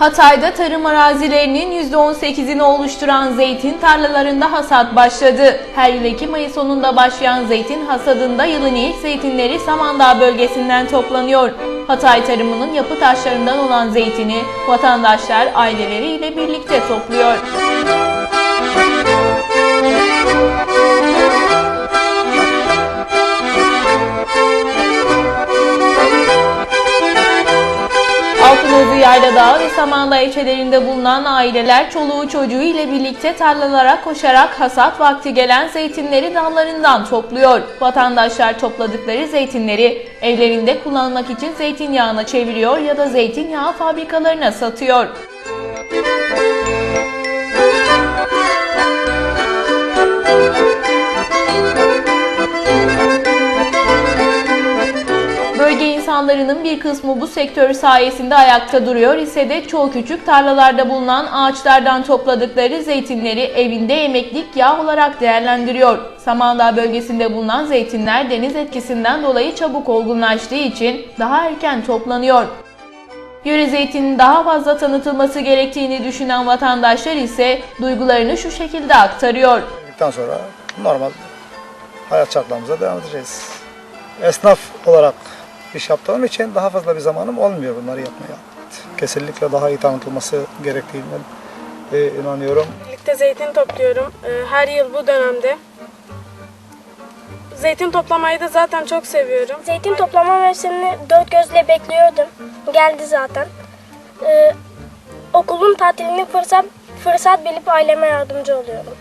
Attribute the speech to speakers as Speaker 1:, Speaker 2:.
Speaker 1: Hatay'da tarım arazilerinin %18'ini oluşturan zeytin tarlalarında hasat başladı. Her yıl Ekim ayı sonunda başlayan zeytin hasadında yılın ilk zeytinleri Samandağ bölgesinden toplanıyor. Hatay tarımının yapı taşlarından olan zeytini vatandaşlar aileleriyle birlikte topluyor. Altınözü Yayladağ ve Samandağ ilçelerinde bulunan aileler çoluğu çocuğu ile birlikte tarlalara koşarak hasat vakti gelen zeytinleri dallarından topluyor. Vatandaşlar topladıkları zeytinleri evlerinde kullanmak için zeytinyağına çeviriyor ya da zeytinyağı fabrikalarına satıyor. Bölge insanlarının bir kısmı bu sektör sayesinde ayakta duruyor ise de çoğu küçük tarlalarda bulunan ağaçlardan topladıkları zeytinleri evinde emeklilik yağ olarak değerlendiriyor. Samandağ bölgesinde bulunan zeytinler deniz etkisinden dolayı çabuk olgunlaştığı için daha erken toplanıyor. Yöre zeytinin daha fazla tanıtılması gerektiğini düşünen vatandaşlar ise duygularını şu şekilde aktarıyor.
Speaker 2: Sonra normal hayat şartlarımıza devam edeceğiz. Esnaf olarak iş yaptığım için daha fazla bir zamanım olmuyor bunları yapmaya. Kesinlikle daha iyi tanıtılması gerektiğine e, inanıyorum.
Speaker 3: Birlikte zeytin topluyorum. Ee, Her yıl bu dönemde. Zeytin toplamayı da zaten çok seviyorum.
Speaker 4: Zeytin toplama mevsimini dört gözle bekliyordum. Geldi zaten. Ee, okulun tatilini fırsat fırsat bilip aileme yardımcı oluyorum.